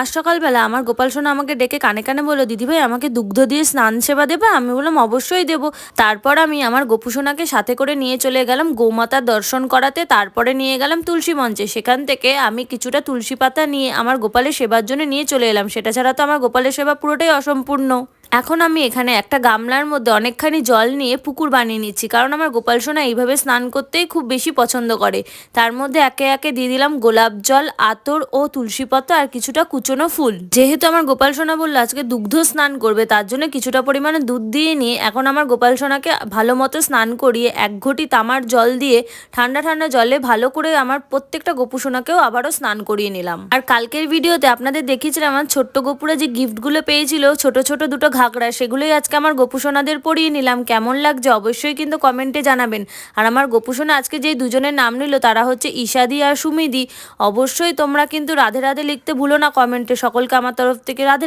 আজ সকালবেলা আমার গোপাল সোনা আমাকে ডেকে কানে কানে বলল, দিদিভাই, আমাকে দুগ্ধ দিয়ে স্নান সেবা দেবে? আমি বললাম, অবশ্যই দেব। তারপর আমি আমার গোপু সোনাকে সাথে করে নিয়ে চলে গেলাম গোমাতার দর্শন করাতে। তারপরে নিয়ে গেলাম তুলসী মঞ্চে। সেখান থেকে আমি কিছুটা তুলসী পাতা নিয়ে আমার গোপালের সেবার জন্য নিয়ে চলে এলাম। সেটা ছাড়া তো আমার গোপালের সেবা পুরোটাই অসম্পূর্ণ। এখন আমি এখানে একটা গামলার মধ্যে অনেকখানি জল নিয়ে পুকুর বানিয়ে নিচ্ছি। কারণ আমার গোপাল সোনা এইভাবে স্নান করতেই খুব বেশি পছন্দ করে। তার মধ্যে একে একে দিয়ে দিলাম গোলাপ জল, আতর ও তুলসী পাতা আর কিছুটা কুচনো ফুল। যেহেতু আমার গোপাল সোনা বলল আজকে দুগ্ধ স্নান করবে, তার জন্য কিছুটা পরিমাণে দুধ দিয়ে নিয়ে এখন আমার গোপাল সোনাকে ভালো মতো স্নান করিয়ে এক ঘটি তামার জল দিয়ে ঠান্ডা ঠান্ডা জলে ভালো করে আমার প্রত্যেকটা গোপু সোনাকেও আবারও স্নান করিয়ে নিলাম। আর কালকের ভিডিওতে আপনাদের দেখিয়েছিলাম আমার ছোট্ট গোপুরা যে গিফটগুলো পেয়েছিল, ছোট ছোট দুটো ঘাগরা সেগুলোই আজকে আমার গোপুসোনাদের পড়িয়ে নিলাম। কেমন লাগছে অবশ্যই কিন্তু কমেন্টে জানাবেন। আর আমার গোপুসোনা আজকে যে দুজনের নাম নিল, তারা হচ্ছে ঈশাদি আর সুমিদি। অবশ্যই তোমরা কিন্তু রাধে রাধে লিখতে ভুলো না কমেন্টে। সকলকে আমার তরফ থেকে রাধে